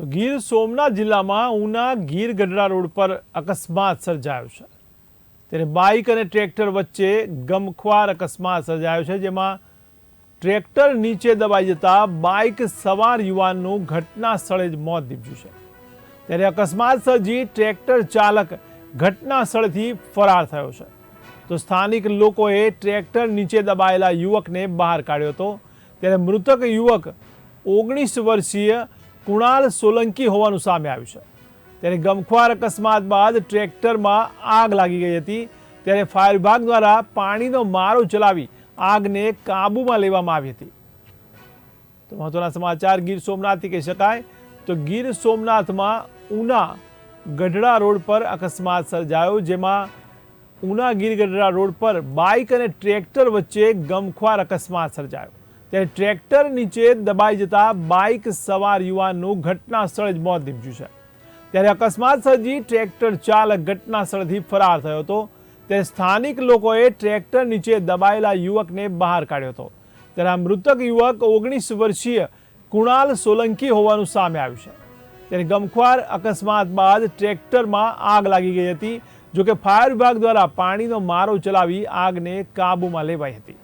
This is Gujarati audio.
તો ગીર સોમનાથ જિલ્લામાં ઉના ગીર ગઢડા રોડ પર અકસ્માત સર્જાયો છે. ત્યારે બાઇક અને ટ્રેક્ટર વચ્ચે ગમખ્વાર અકસ્માત સર્જાયો છે, જેમાં ટ્રેક્ટર નીચે દબાઈ જતા બાઇક સવાર યુવાનનું ઘટના સ્થળે જ મોત નીપજ્યું છે. ત્યારે અકસ્માત સર્જી ટ્રેક્ટર ચાલક ઘટના સ્થળેથી ફરાર થયો છે. તો સ્થાનિક લોકોએ ટ્રેક્ટર નીચે દબાયેલા યુવકને બહાર કાઢ્યો હતો. ત્યારે મૃતક યુવક ઓગણીસ વર્ષીય કુણાલ સોલંકી હોવાનું સામે આવ્યું છે. ત્યારે ગમખ્વાર અકસ્માત બાદ ટ્રેક્ટરમાં આગ લાગી ગઈ હતી. ત્યારે ફાયર વિભાગ દ્વારા પાણીનો મારો ચલાવી આગને કાબૂમાં લેવામાં આવી હતી. તો મહત્વના સમાચાર, ગીર સોમનાથથી કહી શકાય. તો ગીર સોમનાથમાં ઉના ગઢડા રોડ પર અકસ્માત સર્જાયો, જેમાં ઉના ગીર ગઢડા રોડ પર બાઇક અને ટ્રેક્ટર વચ્ચે ગમખ્વાર અકસ્માત સર્જાયો. ત્યારે ટ્રેક્ટર નીચે દબાઈ જતા બાઇક સવાર યુવાનનું ઘટના સ્થળે જ મોત નીપજ્યું છે. ત્યારે અકસ્માત સર્જી ટ્રેક્ટર ચાલક ઘટના સ્થળથી ફરાર થયો હતો. ત્યારે સ્થાનિક લોકોએ ટ્રેક્ટર નીચે દબાયેલા યુવકને બહાર કાઢ્યો હતો. ત્યારે આ મૃતક યુવક ઓગણીસ વર્ષીય કુણાલ સોલંકી હોવાનું સામે આવ્યું છે. ત્યારે ગમખ્વાર અકસ્માત બાદ ટ્રેક્ટરમાં આગ લાગી ગઈ હતી, જોકે ફાયર વિભાગ દ્વારા પાણીનો મારો ચલાવી આગને કાબૂમાં લેવાઈ હતી.